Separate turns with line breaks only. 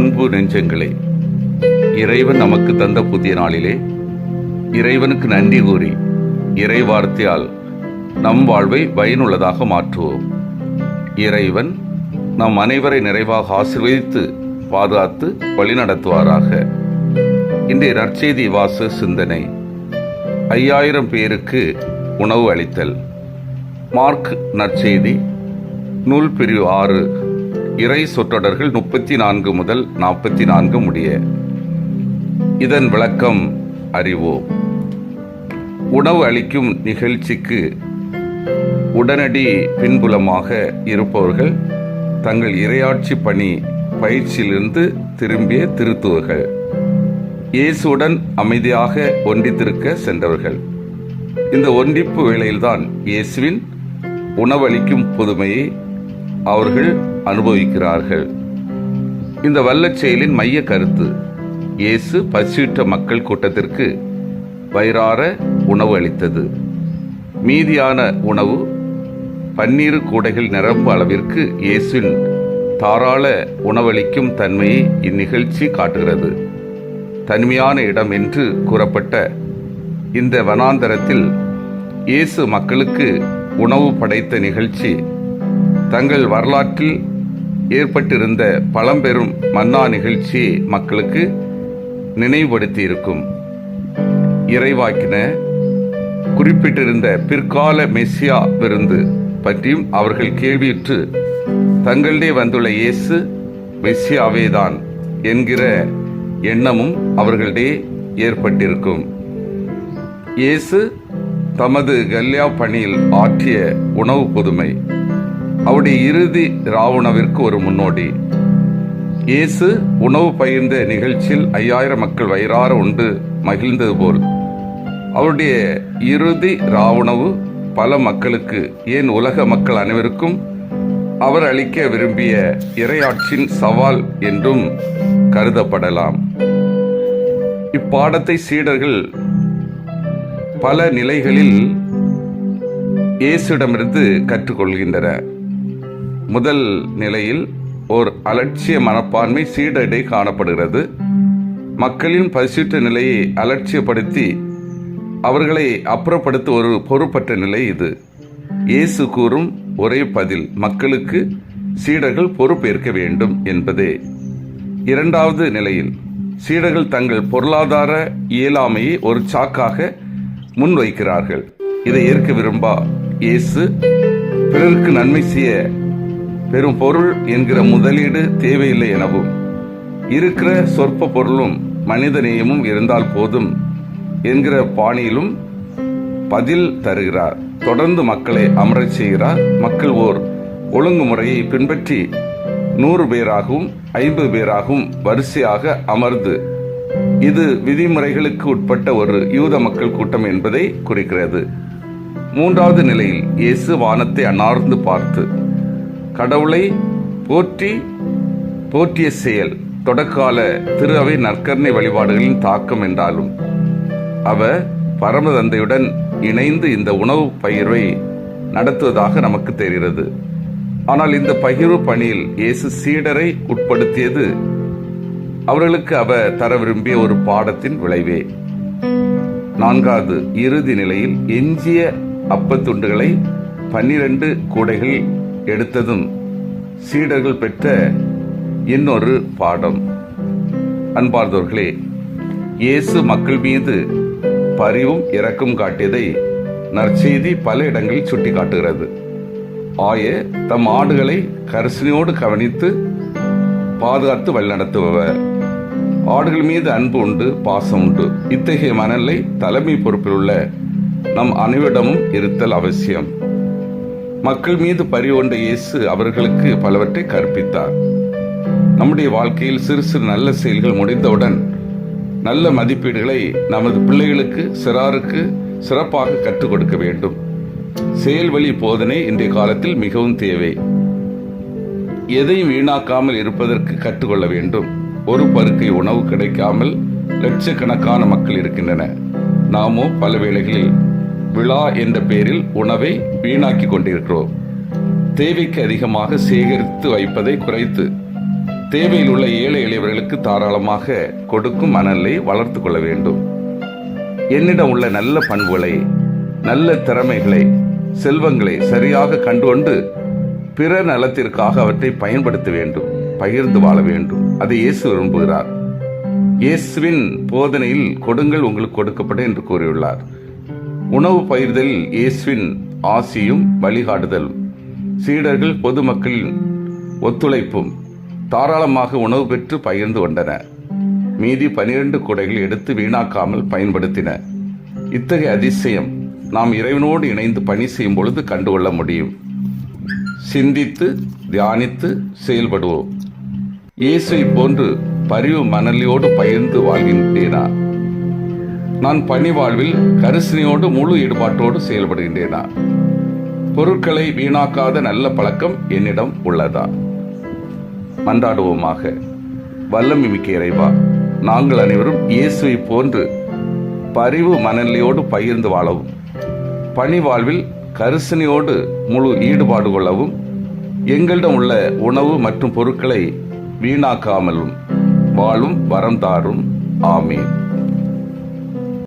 அன்பு நெஞ்சங்களே இறைவன் நமக்கு தந்த புதிய நாளிலே இறைவனுக்கு நன்றி கூறி இறை வார்த்தையால் நம் வாழ்வை பயனுள்ளதாக மாற்றுவோம். இறைவன் நம் அனைவரை நிறைவாக ஆசீர்வதித்து பாதுகாத்து வழிநடத்துவாராக. இன்றைய நற்செய்தி வாசு சிந்தனை. ஐயாயிரம் பேருக்கு உணவு அளித்தல். மார்க் நற்செய்தி நூல் பிரிவு ஆறு. இறை சொற்றொடர்கள் முப்பத்தி நான்கு முதல் நாற்பத்தி நான்கு முடிய. இதன் விளக்கம் அறிவோம் உணவு அளிக்கும் நிகழ்ச்சிக்கு உடனடி பின்புலமாக இருப்பவர்கள் தங்கள் இரையாட்சி பணி பயிற்சியிலிருந்து திரும்பிய திருத்துவர்கள் இயேசுடன் அமைதியாக ஒன்றித்திருக்க சென்றவர்கள். இந்த ஒன்றிப்பு வேளையில்தான் இயேசுவின் உணவளிக்கும் புதுமையை அவர்கள் அனுபவிக்கிறார்கள். இந்த வல்லச் செயலின் மைய கருத்து இயேசு பசியிட்ட மக்கள் கூட்டத்திற்கு வயிறார உணவு அளித்தது. மீதியான உணவு பன்னீர் கூடைகள் நிரம்ப அளவிற்கு இயேசுவின் தாராள உணவளிக்கும் தன்மையை இந்நிகழ்ச்சி காட்டுகிறது. தனிமையான இடம் என்று கூறப்பட்ட இந்த வனாந்தரத்தில் இயேசு மக்களுக்கு உணவு படைத்த நிகழ்ச்சி தங்கள் வரலாற்றில் ஏற்பட்டிருந்த பழம்பெரும் மன்னா நிகழ்ச்சியை மக்களுக்கு நினைவுபடுத்தியிருக்கும். இறைவாக்கின குறிப்பிட்டிருந்த பிற்கால மெஸ்ஸியா விருந்து பற்றியும் அவர்கள் கேள்வியுற்று தங்களிடையே வந்துள்ள இயேசு மெஸ்ஸியாவேதான் என்கிற எண்ணமும் அவர்களிடையே ஏற்பட்டிருக்கும். இயேசு தமது கல்யா பணியில் ஆற்றிய உணவு புதுமை அவருடைய இறுதி ராவுணவிற்கு ஒரு முன்னோடி. இயேசு உணவு பகிர்ந்த நிகழ்ச்சியில் ஐயாயிரம் மக்கள் வயிறார உண்டு மகிழ்ந்தது போல். அவருடைய இறுதி ராவுணவு பல மக்களுக்கு ஏன் உலக மக்கள் அனைவருக்கும் அவர் அளிக்க விரும்பிய இரையாட்சியின் சவால் என்றும் கருதப்படலாம். இப்பாடத்தை சீடர்கள் பல நிலைகளில் இயேசுடமிருந்து கற்றுக்கொள்கின்றனர். முதல் நிலையில் ஓர் அலட்சிய மனப்பான்மை சீடடை காணப்படுகிறது. மக்களின் பரிசுற்ற நிலையை அலட்சியப்படுத்தி அவர்களை அப்புறப்படுத்த ஒரு பொறுப்பற்ற நிலை இது. இயேசு கூறும் ஒரே பதில் மக்களுக்கு சீடர்கள் பொறுப்பேற்க வேண்டும் என்பதே. இரண்டாவது நிலையில் சீடர்கள் தங்கள் பொருளாதார இயலாமையை ஒரு சாக்காக முன்வைக்கிறார்கள். இதை ஏற்க விரும்பா இயேசு? பிறருக்கு நன்மை செய்ய பெரும் பொருள் என்கிற முதலீடு தேவையில்லை எனவும் இருக்கிற சொற்ப பொருளும் மனிதநேயமும் இருந்தால் போதும் என்கிற பாணியிலும் பதில் தருகிறார். தொடர்ந்து மக்களை அமரச் செய்கிறார். மக்கள் ஓர் ஒழுங்குமுறையை பின்பற்றி நூறு பேராகவும் ஐம்பது பேராகவும் வரிசையாக அமர்ந்து இது விதிமுறைகளுக்கு உட்பட்ட ஒரு யூத மக்கள் கூட்டம் என்பதை குறிக்கிறது. மூன்றாவது நிலையில் இயேசு வானத்தை அனார்ந்து பார்த்து கடவுளை போற்றி போற்றிய செயல் தொடக்கால திரு அவை நற்கர்ணை வழிபாடுகளின் தாக்கம் என்றாலும் அவ பரமதந்தையுடன் இணைந்து இந்த உணவு பகிர்வை நடத்துவதாக நமக்கு தெரிகிறது. ஆனால் இந்த பகிர்வு பணியில் இயேசு சீடரை உட்படுத்தியது அவர்களுக்கு அவ தர விரும்பிய ஒரு பாடத்தின் விளைவே. நான்காவது இறுதி நிலையில் எஞ்சிய அப்பத்துண்டுகளை பன்னிரண்டு கூடைகள் எடுத்ததும் சீடர்கள் பெற்ற இன்னொரு பாடம். அன்பார்ந்தவர்களே இயேசு மக்கள் மீது பரிவும் இரக்கம் காட்டியதை நற்செய்தி பல இடங்களில் சுட்டி காட்டுகிறது ஆய தம் ஆடுகளை கரிசனையோடு கவனித்து பாதுகாத்து வழிநடத்துபவர். ஆடுகள் மீது அன்பு உண்டு பாசம் உண்டு. இத்தகைய மனநிலை தலைமை பொறுப்பில் உள்ள நம் அனைவரிடமும் இருத்தல் அவசியம். மக்கள் மீது பரிவொண்ட இயேசு அவர்களுக்கு பலவற்றை கற்பித்தார். நம்முடைய வாழ்க்கையில் சிறு சிறு நல்ல செயல்கள் முடிந்தவுடன் நல்ல மதிப்பீடுகளை நமது பிள்ளைகளுக்கு சிறாருக்கு சிறப்பாக கற்றுக் கொடுக்க வேண்டும். செயல்வழி போதனை இன்றைய காலத்தில் மிகவும் தேவை. எதையும் வீணாக்காமல் இருப்பதற்கு கற்றுக்கொள்ள வேண்டும். ஒரு பருக்கை உணவு கிடைக்காமல் லட்சக்கணக்கான மக்கள் இருக்கின்றன நாமோ பல வேளைகளில் விழா என்ற பெயரில் உணவை வீணாக்கி கொண்டிருக்கிறோம். தேவைக்கு அதிகமாக சேகரித்து வைப்பதை குறைத்து தேவையில் உள்ள ஏழை எளியவர்களுக்கு தாராளமாக கொடுக்கும் மனநிலை வளர்த்து கொள்ள வேண்டும். என்னிடம் உள்ள நல்ல பண்புகளை நல்ல திறமைகளை செல்வங்களை சரியாக கண்டுகொண்டு பிற நலத்திற்காக அவற்றை பயன்படுத்த வேண்டும் பகிர்ந்து வாழ வேண்டும். அதை இயேசு விரும்புகிறார். இயேசுவின் போதனையில் கொடுங்கள் உங்களுக்கு கொடுக்கப்படும் என்று கூறியுள்ளார். உணவு பயிர்தல் இயேசுவின் ஆசியும் வழிகாட்டுதலும். சீடர்கள் பொதுமக்களின் ஒத்துழைப்பும் தாராளமாக உணவு பெற்று பகிர்ந்து கொண்டன. மீதி பனிரெண்டு குடைகள் எடுத்து வீணாக்காமல் பயன்படுத்தின. இத்தகைய அதிசயம் நாம் இறைவனோடு இணைந்து பணி செய்யும் பொழுது கண்டுகொள்ள முடியும். சிந்தித்து தியானித்து செயல்படுவோம். இயேசுவை போன்று பரிவு மணலியோடு பகிர்ந்து வாழ்கின்றேனா? நான் பணி வாழ்வில் கரிசனையோடு முழு ஈடுபாட்டோடு செயல்படுகின்றேனா? பொருட்களை வீணாக்காத நல்ல பழக்கம் என்னிடம் உள்ளதா? மன்றாடுவோமாக வல்லம் மிக்க இறைவா நாங்கள் அனைவரும் இயேசுவை போன்று பரிவு மனநிலையோடு பகிர்ந்து வாழவும் பணி வாழ்வில் கரிசனையோடு முழு ஈடுபாடு கொள்ளவும் எங்களிடம் உள்ள உணவு மற்றும் பொருட்களை வீணாக்காமலும் வாழும் வரம் தாரும். ஆமீன்.